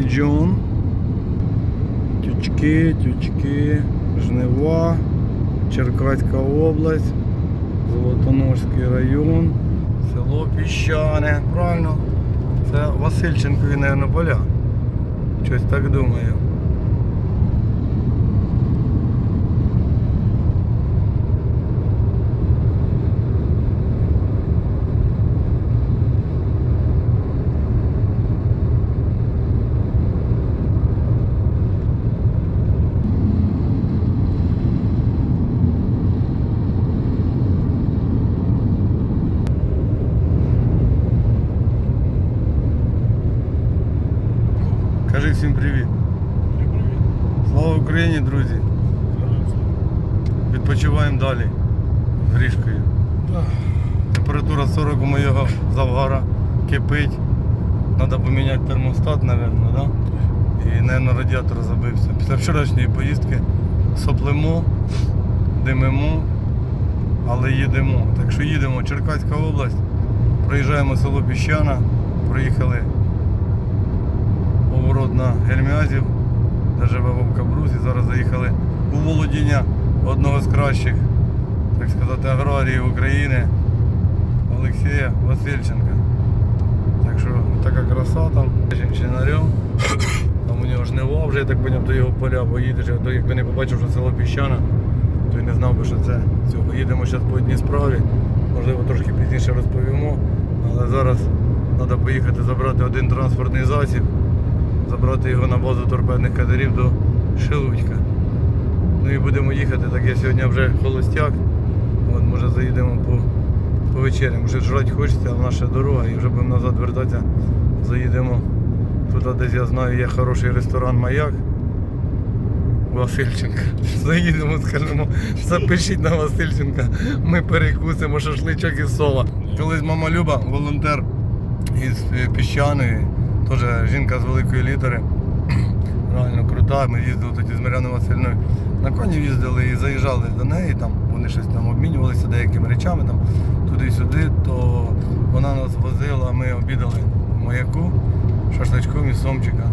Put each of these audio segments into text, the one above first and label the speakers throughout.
Speaker 1: Сіджон. Тючки, тючки, Жнива, Черкаська область, Золотоножський район, село Піщане. Правильно? Це Васильченкові, мабуть, поля. Щось так думаю. Кажи всім привіт. Слава Україні, друзі. Відпочиваємо далі з Грішкою. Температура 40 у моєго завгара кипить. Треба поміняти термостат, мабуть, да? Мабуть, радіатор забився. Після вчорашньої поїздки соплимо, димимо, але їдемо. Так що їдемо. Черкаська область, проїжджаємо село Піщана, проїхали поворот на Гельмязів, де живе Вовка Брус. І зараз заїхали у володіння одного з кращих, так сказати, аграріїв України Олексія Васильченка. Так що така краса там, чинчинарем. Там у нього жнива вже, я так поняв, до його поля поїдеш, а то якби не побачив, що село Піщана, то й не знав би, що це цього. Їдемо зараз по одній справі, можливо трошки пізніше розповімо, але зараз треба поїхати забрати один транспортний засіб, забрати його на базу торпедних катерів до Шелудька. Ну і будемо їхати, так я сьогодні вже холостяк. От, може заїдемо по, по вечерям. Вже жрати хочеться, але наша дорога і вже будемо назад вертатися. Заїдемо. Тут десь я знаю, є хороший ресторан Маяк. Васильченка. Заїдемо, скажемо, запишіть на Васильченка. Ми перекусимо шашличок із сола. Колись мама Люба, волонтер із е, піщаної, теж жінка з великої літери. Реально крута. Ми їздили тоді з Маряною Васильною. На коні їздили і заїжджали до неї, там вони щось там обмінювалися деякими речами там туди-сюди, то вона нас возила, ми обідали в маяку шашличком із сомчика.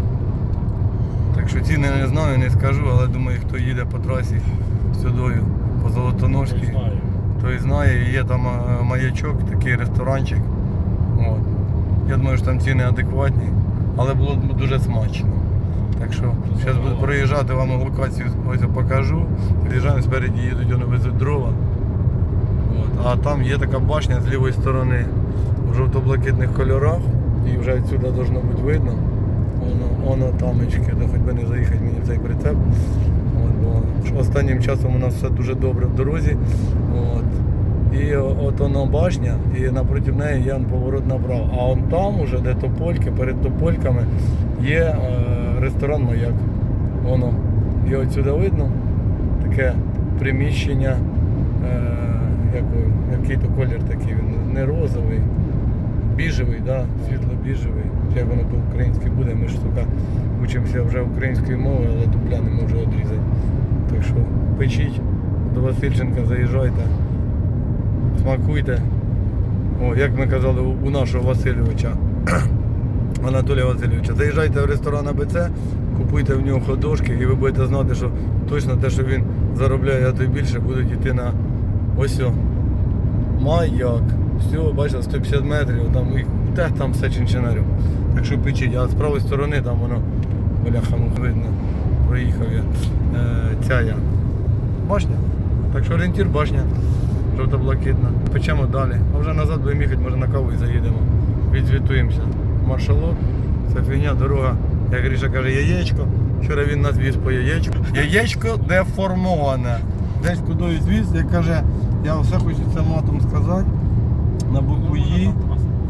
Speaker 1: Так що ціни не знаю, не скажу, але думаю, хто їде по трасі сюдою, по Золотоножській,
Speaker 2: знаю.
Speaker 1: той знає, є там е, маячок, такий ресторанчик. От. Я думаю, що там ціни адекватні, але було дуже смачно. Так що зараз буду проїжджати вам локацію, ось я покажу. Приїжджаємо спереді їдуть, вони везуть дрова. От. А там є така башня з лівої сторони в жовто-блакитних кольорах. І вже відсюди должно бути видно. Воно, воно тамочки, де хоч би не заїхати мені в цей прицеп. От, бо останнім часом у нас все дуже добре в дорозі. От. І от воно башня, і напроти неї є поворот направо. А он там уже, де топольки, перед топольками, є е, ресторан Маяк. Воно. І отсюди видно таке приміщення, е, який то колір такий, він не розовий, біжевий, да? світло-біжевий. Як воно по-українськи буде, ми ж сука учимося вже української мови, але дубля не можу відрізати. Так що печіть до Васильченка, заїжджайте, смакуйте. О, як ми казали у- нашого Васильовича. Анатолія Васильовича. Заїжджайте в ресторан АБЦ, купуйте в нього ходошки і ви будете знати, що точно те, що він заробляє, а то й більше, будуть йти на ось маяк. Все, бачите, 150 метрів, там і те там все чинчинарю. Так що печіть, а з правої сторони там воно бляха мух видно. Проїхав я. Е, ця я. Башня. Так що орієнтір башня. Жовто-блакитна. Печемо далі. А вже назад будемо їхати, може на каву і заїдемо. Відзвітуємося. Маршалок. Це фігня, дорога. Як Гріша каже, яєчко. Вчора він нас віз по яєчку. Яєчко деформоване. Десь кудись віз, як каже, я все хочу це матом сказати. На букву Ї.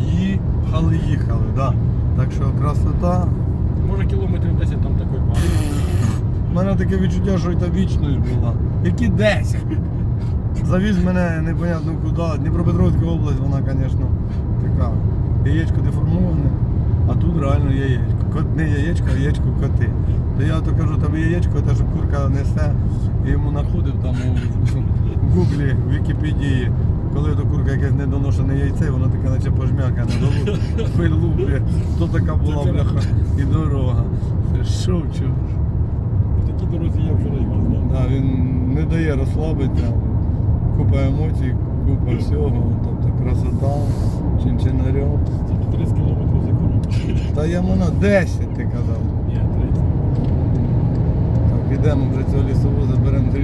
Speaker 1: Їхали, їхали. Да. Так що красота.
Speaker 2: Може кілометрів 10 там такий пан.
Speaker 1: У мене таке відчуття, що це вічність була. Які 10? Завіз мене непонятно куди. Дніпропетровська область, вона, звісно, така. Яєчко деформоване, а тут реально яєчко. Кот не яєчко, а яєчко коти. То я то кажу, тебе яєчко, те, що курка несе, і йому знаходив там у, в гуглі, в Вікіпедії коли до курка якесь недоношене яйце, воно таке наче пожмякане, вилуплює. То така була бляха і дорога. Чув?
Speaker 2: По дорозі я вчора знав.
Speaker 1: Да, він не дає розслабитися. Купа емоцій, купа всього. Тобто красота, чинчинарьов.
Speaker 2: Це по 30 кілометрів за кілометр.
Speaker 1: Та я на 10, ти казав.
Speaker 2: Ні, 30.
Speaker 1: Так, ідемо вже цього лісовоза, беремо з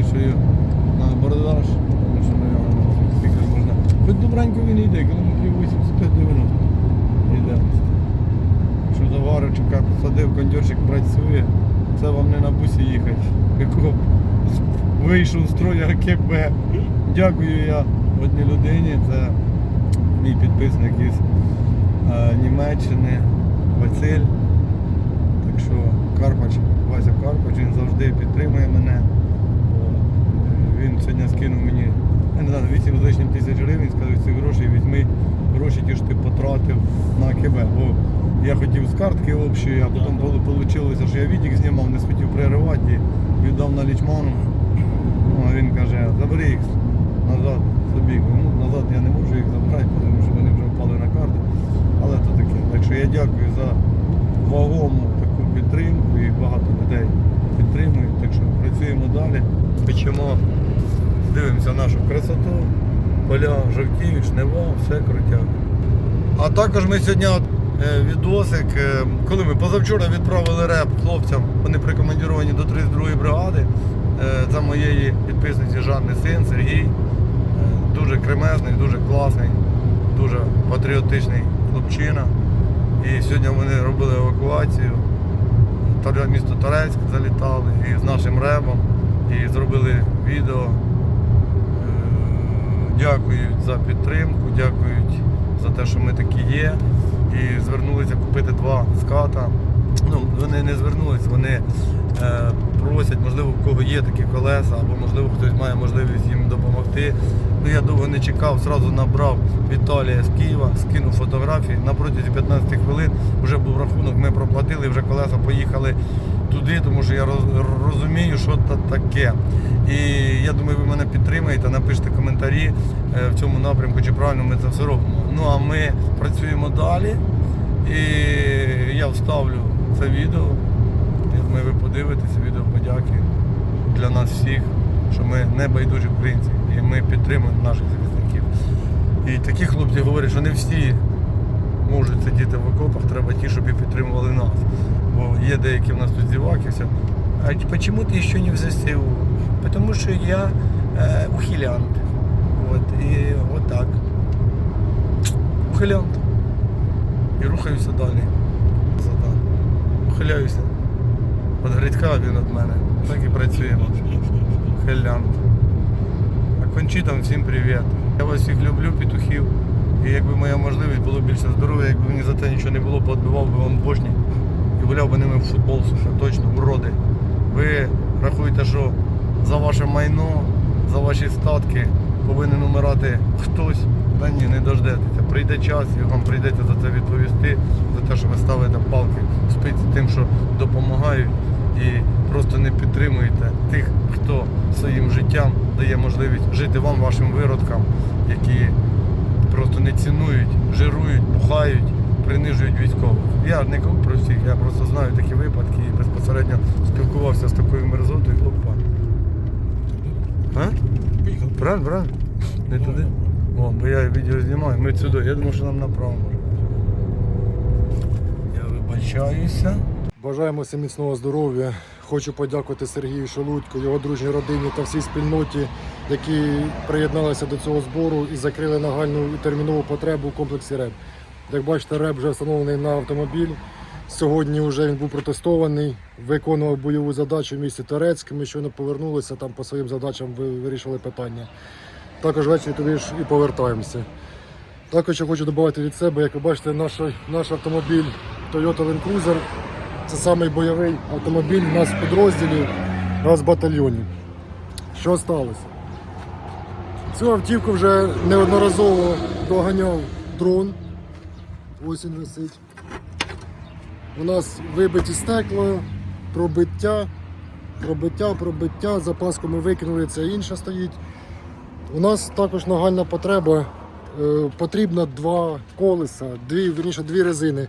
Speaker 1: на абордаж, тому що ми його ну, скільки ж можна. Хоч добренько він йде, кілометрів 85-90. Йде. Що заварочка посадив, кондьорчик працює, це вам не на бусі їхати. Якого вийшов з строю АКБ. Дякую я одній людині, це мій підписник із е, Німеччини, Василь. Так що Карпач, Вася Карпач, він завжди підтримує мене. Він сьогодні скинув мені я не знаю, 8 з лишнім тисяч гривень, сказав, ці гроші візьми гроші, ті, що ти потратив на КБ. Бо я хотів з картки общої, а потім вийшло, що я відік знімав, не схотів переривати і віддав на лічману. Ну, а він каже, забери їх назад собі. Ну, назад я не можу їх забрати, тому що вони вже впали на карту. Але то таке. Так що я дякую за вагому таку підтримку і багато людей підтримують. Так що працюємо далі. Печемо, дивимося нашу красоту, поля жовтіють, жнива, все крутяк. А також ми сьогодні е, відосик, е, коли ми позавчора відправили реп хлопцям, вони прикомандіровані до 32-ї бригади. Це моєї підписниці Жанни син Сергій. Е, Дуже кремезний, дуже класний, дуже патріотичний хлопчина. І сьогодні вони робили евакуацію. Місто Торецьк залітали і з нашим ребом і зробили відео. Дякують за підтримку, дякують за те, що ми такі є. І звернулися купити два ската. Ну, вони не звернулись, вони е, просять, можливо, в кого є такі колеса, або можливо хтось має можливість їм допомогти. Ну я довго не чекав, зразу набрав Віталія з Києва, скинув фотографії. На протязі 15 хвилин вже був рахунок, ми проплатили, вже колеса поїхали туди, тому що я розумію, що це таке. І я думаю, ви мене підтримаєте, напишіть коментарі е, в цьому напрямку, чи правильно ми це все робимо. Ну а ми працюємо далі. І я вставлю це відео. Я думаю, ви подивитеся відео подяки для нас всіх, що ми не байдужі українці і ми підтримуємо наших захисників. І такі хлопці говорять, що не всі можуть сидіти в окопах, треба ті, щоб і підтримували нас. Бо є деякі в нас тут зіваки, все. А чому ти ще не в ЗСУ? Тому що я е, ухилянт. От, і от так. Ухилянт. І рухаюся далі. Зада. Ухиляюся. От Грицька він від мене. Так і працюємо. Ухилянт. А кончитам всім привіт. Я вас всіх люблю, петухів. І якби моя можливість було більше здоров'я, якби мені за це нічого не було, подбивав би вам божні і гуляв би ними в футбол, сука, точно, уроди. Ви рахуєте, що за ваше майно, за ваші статки повинен умирати хтось. Та ні, не дождетеся. Прийде час і вам прийдеться за це відповісти, за те, що ви ставите палки в спиці тим, що допомагають і просто не підтримуєте тих, хто своїм життям дає можливість жити вам, вашим виродкам, які просто не цінують, жирують, бухають, принижують військових. Я не кажу про всіх, я просто знаю такі випадки і безпосередньо спілкувався з такою мерзотою. Опа. А?
Speaker 2: Поїхав.
Speaker 1: Правильно, правильно? Не туди? О, бо я відео знімаю, ми сюди. Я думаю, що нам направо може. Я вибачаюся.
Speaker 3: Бажаємо всім міцного здоров'я. Хочу подякувати Сергію Шелудько, його дружній родині та всій спільноті, які приєдналися до цього збору і закрили нагальну і термінову потребу в комплексі РЕБ. Як бачите, РЕБ вже встановлений на автомобіль. Сьогодні вже він був протестований, виконував бойову задачу в місті Торецьк. Ми щойно повернулися там по своїм задачам, вирішили питання. Також ввечері туди ж і повертаємося. Також я хочу додати від себе, як ви бачите, наш, наш автомобіль Toyota Land Cruiser. Це самий бойовий автомобіль у нас в підрозділі, у нас в батальйоні. Що сталося? Цю автівку вже неодноразово доганяв дрон. Ось він висить. У нас вибиті стекла, пробиття, пробиття, пробиття. Запаску ми викинули, це інша стоїть. У нас також нагальна потреба. Е, Потрібно два колеса, дві, верніше, дві резини.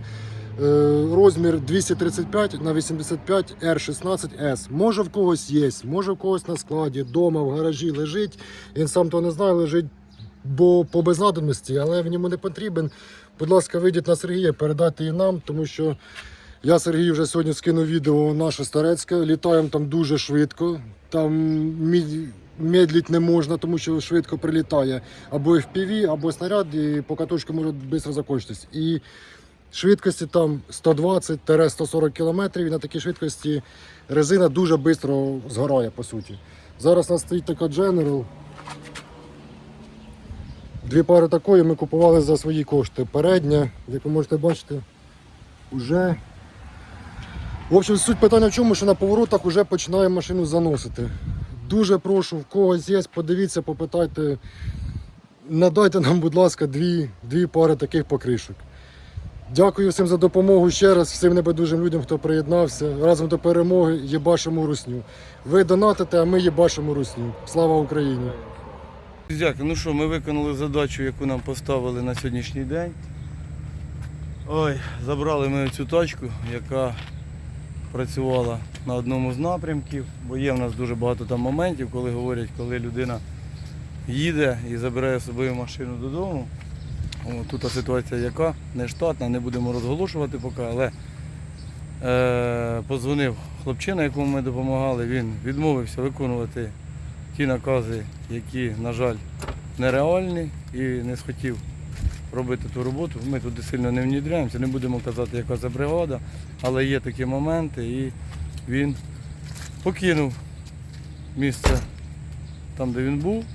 Speaker 3: Е, Розмір 235 на 85 R16S. Може в когось є, може в когось на складі, вдома, в гаражі лежить. Він сам то не знає, лежить бо по безнадобності, але в ньому не потрібен. Будь ласка, вийдіть на Сергія, передайте її нам, тому що я Сергію вже сьогодні скинув відео наше старецьке. Літаємо там дуже швидко. Там медлить не можна, тому що швидко прилітає або FPV, або снаряд, і по катушку може швидко закінчитись. І швидкості там 120-140 км, і на такій швидкості резина дуже швидко згорає, по суті. Зараз у нас стоїть така General. Дві пари такої ми купували за свої кошти. Передня, як ви можете бачити, вже. В общем, суть питання в чому, що на поворотах вже починає машину заносити. Дуже прошу, в когось є, подивіться, попитайте. Надайте нам, будь ласка, дві, дві пари таких покришок. Дякую всім за допомогу ще раз, всім небайдужим людям, хто приєднався. Разом до перемоги їбашимо русню. Ви донатите, а ми їбашимо русню. Слава Україні!
Speaker 1: Дякую. Ну що, ми виконали задачу, яку нам поставили на сьогоднішній день. Ой, забрали ми цю тачку, яка працювала на одному з напрямків, бо є в нас дуже багато там моментів, коли говорять, коли людина їде і забирає собою машину додому. Тут ситуація яка, не штатна, не будемо розголошувати поки, але е, позвонив хлопчина, якому ми допомагали, він відмовився виконувати ті накази, які, на жаль, нереальні і не схотів робити ту роботу. Ми туди сильно не внідряємося, не будемо казати, яка це бригада, але є такі моменти, і він покинув місце там, де він був.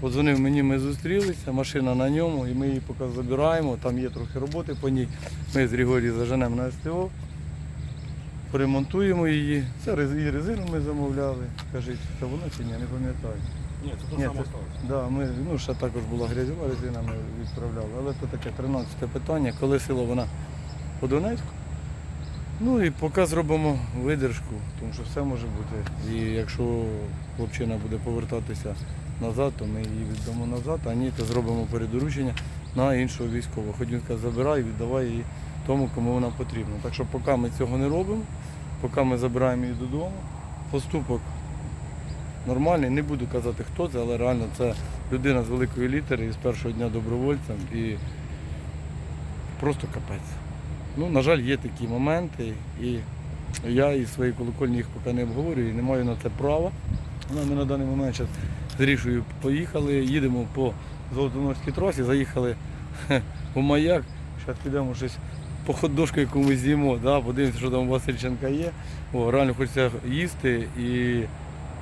Speaker 1: Подзвонив мені, ми зустрілися, машина на ньому, і ми її поки забираємо. Там є трохи роботи по ній. Ми з Григорією заженемо на СТО, поремонтуємо її. Це і резину ми замовляли. Кажіть, це воно чи ні, не пам'ятаю.
Speaker 2: Ні, це
Speaker 1: Ні,
Speaker 2: то саме
Speaker 1: це-
Speaker 2: сталося.
Speaker 1: Да, ми, ну, ще також була грязьова резина, ми відправляли. Але це таке 13 питання, коли село вона по Донецьку. Ну і поки зробимо видержку, тому що все може бути. І якщо хлопчина буде повертатися назад, то ми її віддамо назад, а ні, то зробимо передоручення на іншого військового. Хоч він каже, забирай і віддавай її тому, кому вона потрібна. Так що поки ми цього не робимо, поки ми забираємо її додому, поступок нормальний, не буду казати хто це, але реально це людина з великої літери і з першого дня добровольцем і просто капець. Ну, на жаль, є такі моменти, і я і свої колокольні їх поки не обговорюю, і не маю на це права. Але ми на даний момент зараз з Рішою поїхали, їдемо по Золотонорській трасі, заїхали у маяк. Зараз підемо щось по ходошку якомусь з'їмо, да, подивимося, що там у Васильченка є. О, реально хочеться їсти і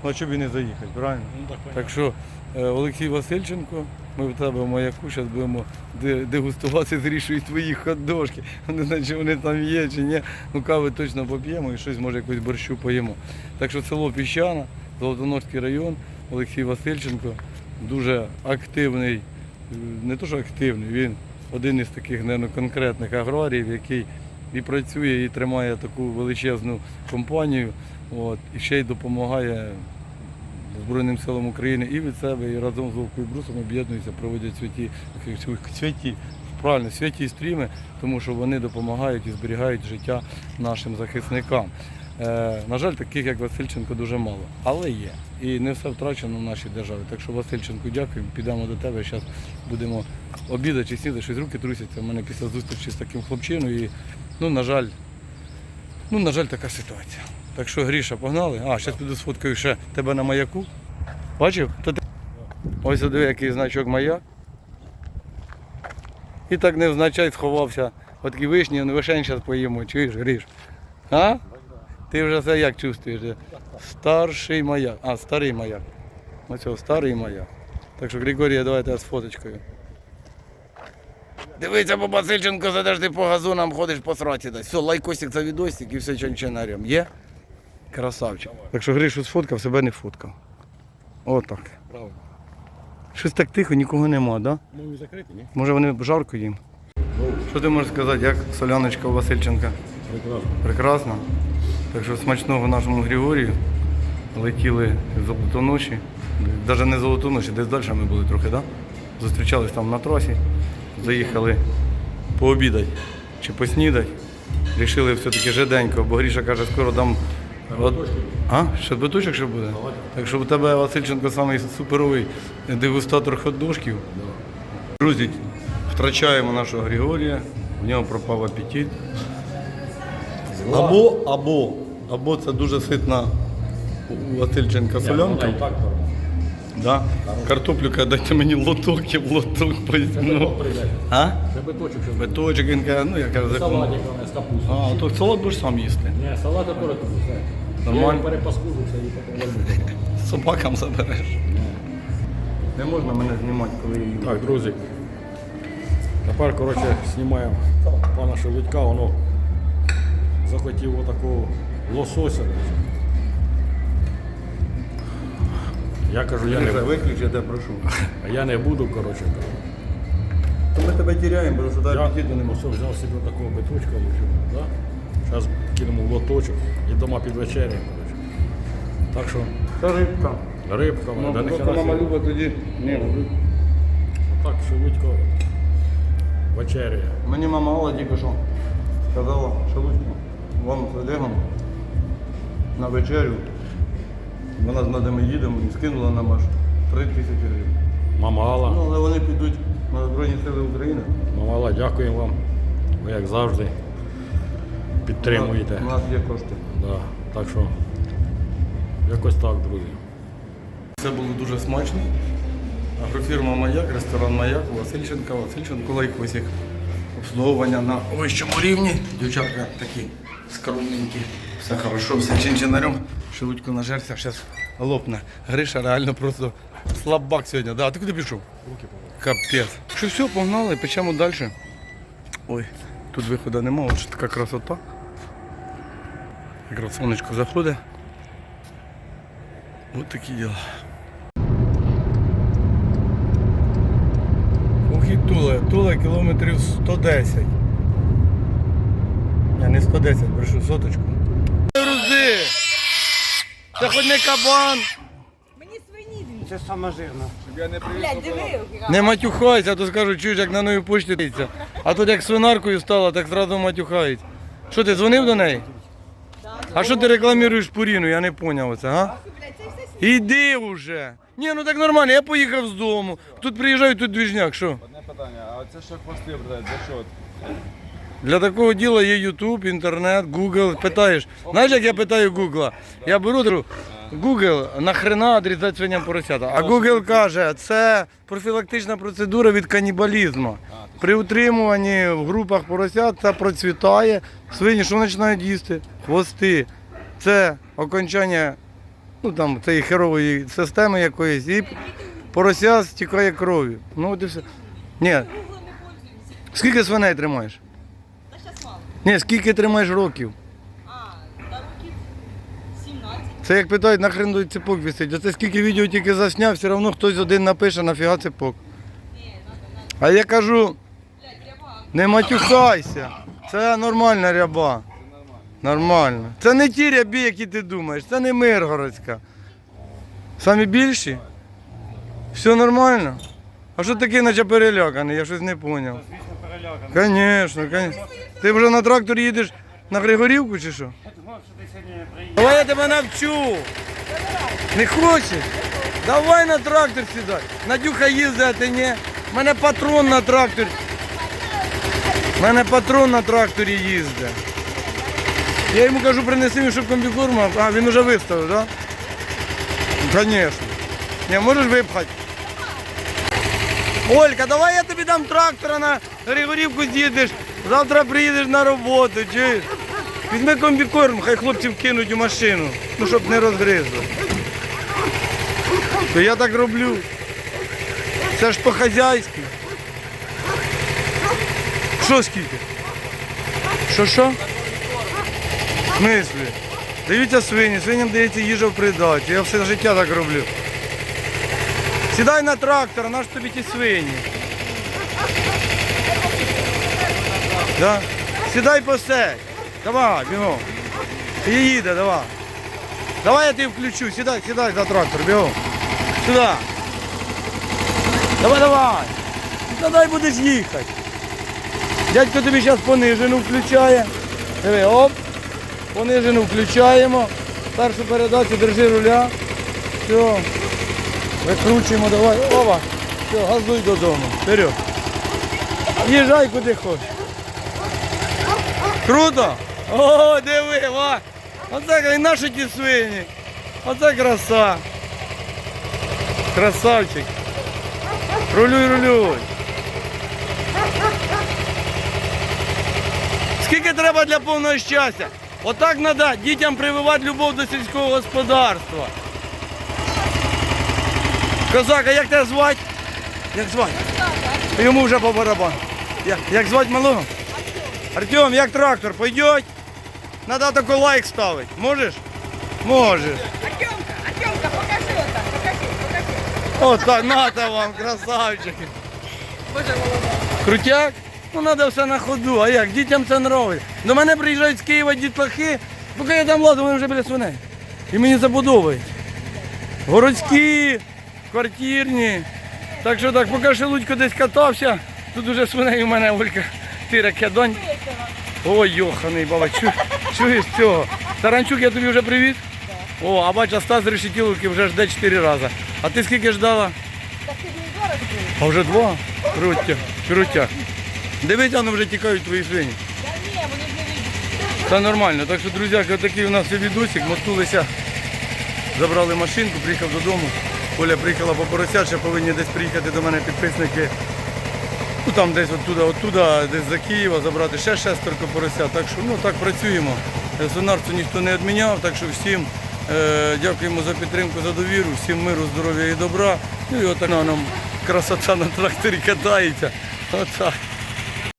Speaker 1: ну, а щоб і не заїхати, правильно?
Speaker 2: Ну так, понятно.
Speaker 1: Так що е, Олексій Васильченко, ми в тебе в маяку, зараз будемо де- дегустувати з рішою твої ходошки. Не знаю, чи вони там є, чи ні. Ну кави точно поп'ємо і щось, може, якусь борщу поїмо. Так що село Піщана, Золотонорський район, Олексій Васильченко, дуже активний, е, не то, що активний, він один із таких, мабуть, конкретних аграріїв, який і працює, і тримає таку величезну компанію, от, і ще й допомагає Збройним силам України і від себе, і разом з Вовкою Брусом об'єднуються, проводять святі, святі, правильно, святі стріми, тому що вони допомагають і зберігають життя нашим захисникам. Е, на жаль, таких як Васильченко дуже мало, але є. І не все втрачено в нашій державі. Так що Васильченко, дякую, підемо до тебе. Зараз будемо обідати чи снідати, щось руки трусяться. У мене після зустрічі з таким хлопчиною. І, ну, на жаль, ну, на жаль, така ситуація. Так що, Гріша, погнали. А, зараз піду сфоткаю ще тебе на маяку. Бачив? Ось диви, який значок маяк. І так невзначай сховався. От такі вишні, ну вишень зараз поїмо, чуєш, Гріш? А? Ти вже це як чувствуєш? Старший маяк. А, старий маяк. Ось цього старий маяк. Так що, Григорія, давайте з фоточкою. Дивися, бо Васильченко, задеш ти по газонам ходиш по сраці. Все, лайкосик за відосик і все чончинарем. Є? Красавчик. Так що Гришу сфоткав, себе не фоткав. Отак.
Speaker 2: Правильно.
Speaker 1: Щось так тихо, нікого нема, так? Да?
Speaker 2: Ну закриті, ні?
Speaker 1: Може вони жарко їм? Що ти можеш сказати, як соляночка у Васильченка?
Speaker 2: Прекрасно.
Speaker 1: Прекрасно. Так що смачного нашому Григорію. Летіли з золотоноші. навіть не золоту ночі, десь далі ми були трохи, да? Зустрічались там на трасі, заїхали пообідати чи поснідати. Рішили все-таки жиденько, бо Гріша каже, скоро дам. От... А? Ще биточок ще буде? Так що у тебе Васильченко самий суперовий дегустатор хот-дошків. Друзі, втрачаємо нашого Григорія, в нього пропав апетит. Або, або, або це дуже ситна у Васильченка солянка.
Speaker 2: Так.
Speaker 1: Да? Картоплю каже, дайте мені лоток, я в лоток поїзну. А?
Speaker 2: Це биточок, що
Speaker 1: Биточок, він каже, ну я кажу, за
Speaker 2: салатик з капустою.
Speaker 1: А, то салат будеш сам їсти.
Speaker 2: Ні, тут все.
Speaker 1: Нормально.
Speaker 2: Я перепаскужуся і потім.
Speaker 1: Собакам забереш. Не можна мене знімати, коли я.
Speaker 2: Так, друзі. Тепер, коротше, знімаємо пана Шелудька, воно захотів отакого лосося. Я кажу, я не,
Speaker 1: Виключ, я тебе прошу.
Speaker 2: а я не буду, коротше.
Speaker 1: То ми тебе тіряємо, тому що
Speaker 2: Я
Speaker 1: дай апетиту немає.
Speaker 2: ось взяв собі такого биточка, да? Зараз кинемо в лоточок і дома під вечерю. Так що
Speaker 1: Це рибка.
Speaker 2: рибка,
Speaker 1: Ну,
Speaker 2: да,
Speaker 1: просто
Speaker 2: ніхера
Speaker 1: мама
Speaker 2: собі.
Speaker 1: любить тоді. Ні,
Speaker 2: Так, Шелудько вечеряє.
Speaker 1: Мені мама Алла тільки що сказала, що Луцько, вам з Олегом на вечерю. Вона знає, де ми їдемо і скинула нам аж 3 тисячі гривень.
Speaker 2: Мама Алла.
Speaker 1: Ну, але вони підуть на Збройні Сили України.
Speaker 2: Мама Алла, дякуємо вам. Ви як завжди підтримуєте.
Speaker 1: У нас є кошти.
Speaker 2: Да. Так що якось так, друзі.
Speaker 1: Це було дуже смачно. Агрофірма Маяк, ресторан Маяк, Васильченка, Васильченко Лайкосик. Обслуговування на вищому рівні. Дівчатка такі скромненькі. Все хорошо, все чин-чинарем. Шелудько нажерся, зараз лопне. Гриша реально просто слабак сьогодні. Да, а ти куди пішов? Капець. Що все, погнали, печемо далі. Ой, тут виходу нема, от така красота. Якраз сонечко заходить. Ось такі діла. Ухід Тула. Тула кілометрів 110. Ні, не 110, брешу соточку. Рузи! Це хоч не кабан!
Speaker 4: Мені свині.
Speaker 5: Це саме жирно.
Speaker 4: Блядь, диви.
Speaker 1: Не матюхайся, а то скажу, чуєш, як на новій почті дивиться. А тут як свинаркою стала, так зразу матюхають. Що ти дзвонив до неї? А що ти рекламуєш Пуріну? Я не зрозумів оце,
Speaker 4: а?
Speaker 1: Іди вже. Ні, ну так нормально, я поїхав з дому. Тут приїжджають, тут двіжняк, що?
Speaker 5: Одне питання, а це що хвости продають, за що?
Speaker 1: Для такого діла є YouTube, інтернет, Google. Питаєш. Знаєш, як я питаю Google? Я беру Google, нахрена відрізати свиням поросята? А Google каже, це профілактична процедура від канібалізму. При утримуванні в групах поросят це процвітає. Свині що починають їсти? Хвости. Це окончання ну, там, цієї херової системи якоїсь, і порося стікає кров'ю. Ну от і все. Ні. Скільки свиней тримаєш?
Speaker 4: Та щас мало.
Speaker 1: Ні, скільки тримаєш років?
Speaker 4: А, та років 17.
Speaker 1: Це як питають, нахрен той цепок висить. Оце скільки відео тільки засняв, все одно хтось один напише, нафіга
Speaker 4: надо.
Speaker 1: А я кажу, не матюхайся. Це нормальна ряба. Нормально. Це не ті рябі, які ти думаєш, це не Миргородська. Самі більші? Все нормально? А що такий, наче переляканий, я щось не зрозумів. Звісно, звісно. Ти вже на тракторі їдеш на Григорівку чи що? Давай я тебе навчу. Не хочеш? Давай на трактор сідай. Надюха їздить, а ти ні. У мене патрон на тракторі. У мене патрон на тракторі їздить. Я йому кажу, принеси щоб комбікорм, а він вже виставив, так? Да? Звісно. Не, можеш випхати? Олька, давай я тобі дам трактора на Григорівку з'їдеш. Завтра приїдеш на роботу, чуєш? Візьми комбікорм, хай хлопців кинуть у машину, ну щоб не розгризли. То я так роблю. Це ж по-хазяйськи. Що скільки? Що що? В смислі? Даються свині, свиням дається їжа в придаті. Я все життя так роблю. Сідай на трактор, наш тобі ті свині. Да? Сідай посей. Давай, бігом. Їде, давай. Давай я тебе включу, сідай, сідай за трактор, бігом. Сюди. Давай, давай. Та дай будеш їхати. Дядько тобі зараз понижену включає. Диви, оп. Понижену включаємо. Першу передачу держи руля. Все. Викручуємо, давай. Ова. Все, газуй додому. Вперед. Їжджай куди хочеш. Круто? О, диви, ва. Оце і наші ті свині. Оце краса. Красавчик. Рулюй, рулюй. Скільки треба для повного щастя? Отак треба дітям прививати любов до сільського господарства. Козак, а як тебе звати? Як звати? Йому вже по барабану. Як, як звати малого? Артем, як трактор, пойдет? Надо такой лайк ставить. Можеш? Можеш.
Speaker 4: Артемка, Артемка, покажи отак, покажи, покажи.
Speaker 1: От так, нате вам, красавчики. Крутяк? Ну треба все на ходу. А як? Дітям це нравиться. До мене приїжджають з Києва дітлахи, поки я там ладу, вони вже біля свиней. І мені подобається. Городські, квартирні. Так що так, поки Шелудько десь катався, тут уже свиней у мене Олька тире кедонь. Ой, йоханий баба, чу, чуєш цього? Таранчук, я тобі вже привіз? О, а бача Стас Решетіловки вже жде 4 рази. А ти скільки ждала?
Speaker 4: Так ти зараз був?
Speaker 1: А вже два? Крутя, крутя. Дивись, воно вже тікають твої свині.
Speaker 4: Та ні, вони ж не відуть.
Speaker 1: Це нормально. Так що, друзяки, отакий у нас відосик. Мотнулися, забрали машинку, приїхав додому. Оля приїхала по поросят, ще повинні десь приїхати до мене підписники. Ну там десь оттуда, оттуда, десь за Києва забрати ще шестерко поросят. Так що ну так працюємо. Е, Сонарцю ніхто не відміняв, так що всім е, дякуємо за підтримку, за довіру, всім миру, здоров'я і добра. Ну і отак нам красота на тракторі катається. Отак.